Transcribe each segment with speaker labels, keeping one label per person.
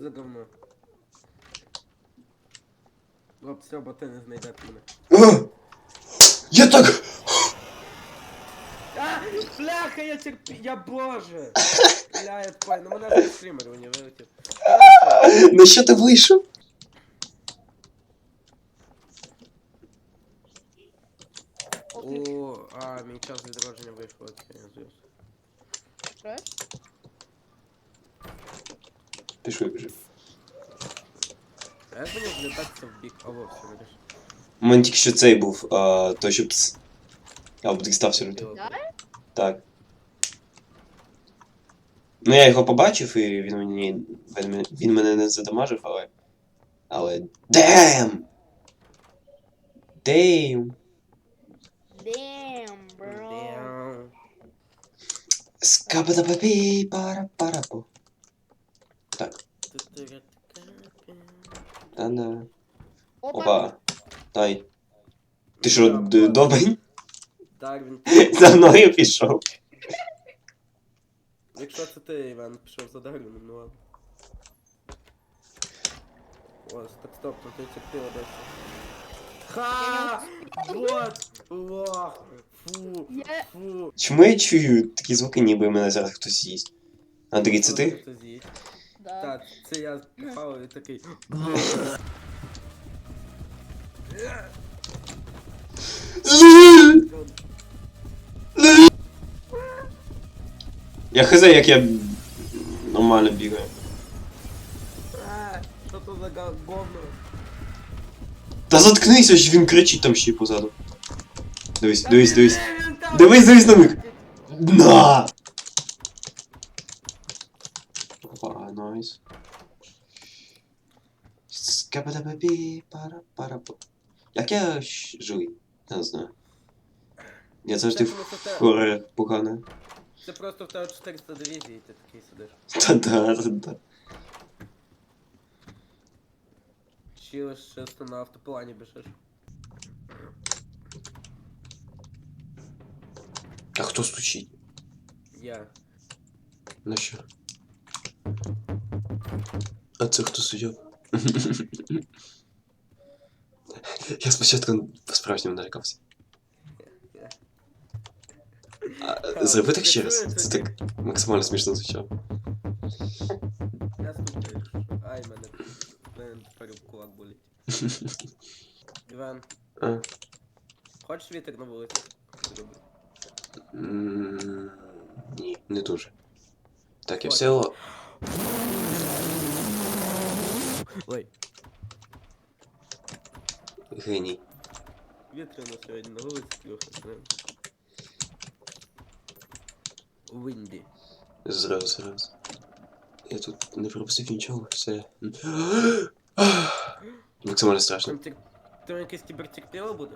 Speaker 1: за говно? Хлоп, все, бо ти не знайдете мене.
Speaker 2: А! Я так.
Speaker 1: А, бляха, я терпі, я боже! Бля, я тупай, ну мене вже стрімер не вилетів.
Speaker 2: На що ти вийшов?
Speaker 1: О, а, мій час відродження вийшов, от я звівся.
Speaker 3: Граєш?
Speaker 2: Пішли, пішли.
Speaker 1: А як мені влітатися в бік? А все, видиш.
Speaker 2: У мене тільки що цей був, а, той, що пс. А, бо ти стався люто. Так. Ну я його побачив, і він мені. Він, мене- він мене не задамажив, але. Але. Дем! Дем!
Speaker 3: Damn, bro.
Speaker 1: Damn.
Speaker 2: Скабадабабі пара парапо. Так, та-да.
Speaker 3: Опа.
Speaker 2: Опа. Дай. Ти що, д- добрий?
Speaker 1: Так, він.
Speaker 2: За мною пішов.
Speaker 1: Якщо це ти, Іван, пішов за Дарвіном, ну ладно. Ось, так стоп, то ти терпіла досі. Ха! Вот! Лох! Фу!
Speaker 3: Я...
Speaker 1: Фу!
Speaker 2: Чому я чую такі звуки, ніби мене зараз хтось з'їсть? Андрій, це ти?
Speaker 1: Хто з'їсть?
Speaker 3: Да.
Speaker 1: Так, це я попав і такий.
Speaker 2: Я хз, як я нормально бігаю.
Speaker 1: Що то за говно?
Speaker 2: Та заткнися, ж він кричить там ще й позаду. Дивись, дивись, дивись. Дивись, дивись на них. На! Скабадабабі, пара пара по. Як я щ- живий? Я не знаю. Я завжди
Speaker 1: Це просто
Speaker 2: в
Speaker 1: те-
Speaker 2: хоре погано.
Speaker 1: Це просто в тебе 400 дивізій, і ти такий сидиш.
Speaker 2: Та-да, та-да.
Speaker 1: Чилиш чисто на автоплані біжиш.
Speaker 2: А хто стучить?
Speaker 1: Я.
Speaker 2: На що? А це хто суддя? Я спочатку по-справжньому налякався. А, Зроби так ще раз. Це так максимально смішно звучало.
Speaker 1: Я слухаю. Ай, мене. Мене тепер кулак болить. Іван,
Speaker 2: А.
Speaker 1: хочеш вітер на вулиці? Зроби.
Speaker 2: М, Ні, не дуже. Так, я
Speaker 1: Ой.
Speaker 2: все.
Speaker 1: Ой,
Speaker 2: Геній.
Speaker 1: вітряно сьогодні на вулиці трохи. Винді.
Speaker 2: Зразу, зразу. Я тут не пропустив нічого, все. Максимально страшно.
Speaker 1: Там, там якесь кібертерпіло буде?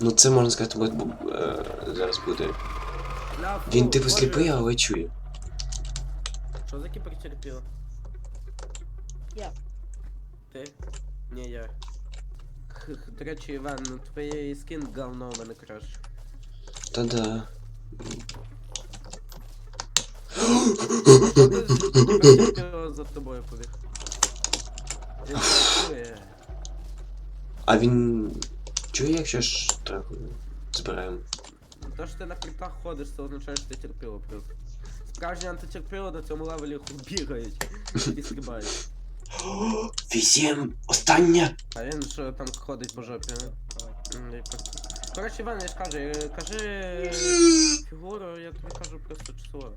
Speaker 2: Ну це можна сказати, бо, бо, е, зараз буде.
Speaker 1: Ля, фу,
Speaker 2: Він типу
Speaker 1: боже.
Speaker 2: сліпий, але чує.
Speaker 1: Що за кібертерпіло?
Speaker 3: Я.
Speaker 1: Ти? Ні, я. До речі, Іван, ну твоєї скін говно мене краще.
Speaker 2: Та-да.
Speaker 1: Кібертерпіло за тобою побіг.
Speaker 2: А він. Чує, якщо ж трохи збираємо.
Speaker 1: То, що ти на крипах ходиш, це означає, що ти терпіло просто. Справжні антитерпіло на цьому левелі бігають і стрибають.
Speaker 2: Вісім! Остання!
Speaker 1: А він що там ходить по жопі, якось. Коротше, Іван, я ж кажу, е, кажи фігуру, я тобі кажу просто число.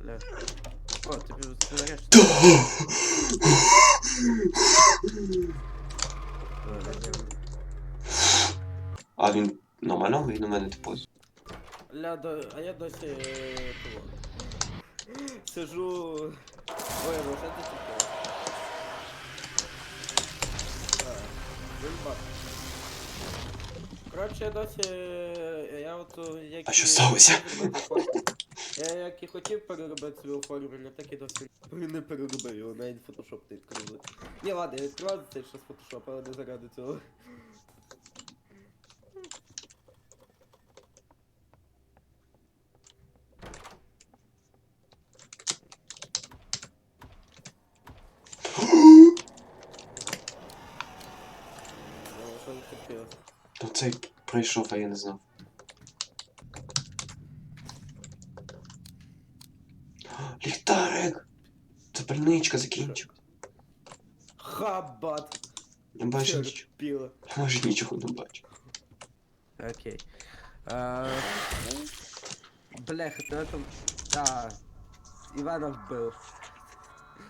Speaker 1: Бля. О, тобі нарешті.
Speaker 2: А він нормально він у мене типу.
Speaker 1: Ля, до... а я досі е, того. Сижу. Ой, може ти таке? Він. Коротше, досі. е, Я от е, як.
Speaker 2: А що сталося?
Speaker 1: Я як і хотів переробити своє оформлення, так і досі не переробив його, навіть фотошоп не відкрили. Ні, ладно, я відкривав цей ще з фотошоп, але не заради цього.
Speaker 2: Ну цей пройшов, а я не знав. Ліхтарик! Запальничка закінчив.
Speaker 1: Хабат.
Speaker 2: Я бачу нічого.
Speaker 1: Терпіла.
Speaker 2: Я майже нічого не бачу.
Speaker 1: Окей. А, Бляха, ти на там... А, Івана вбив.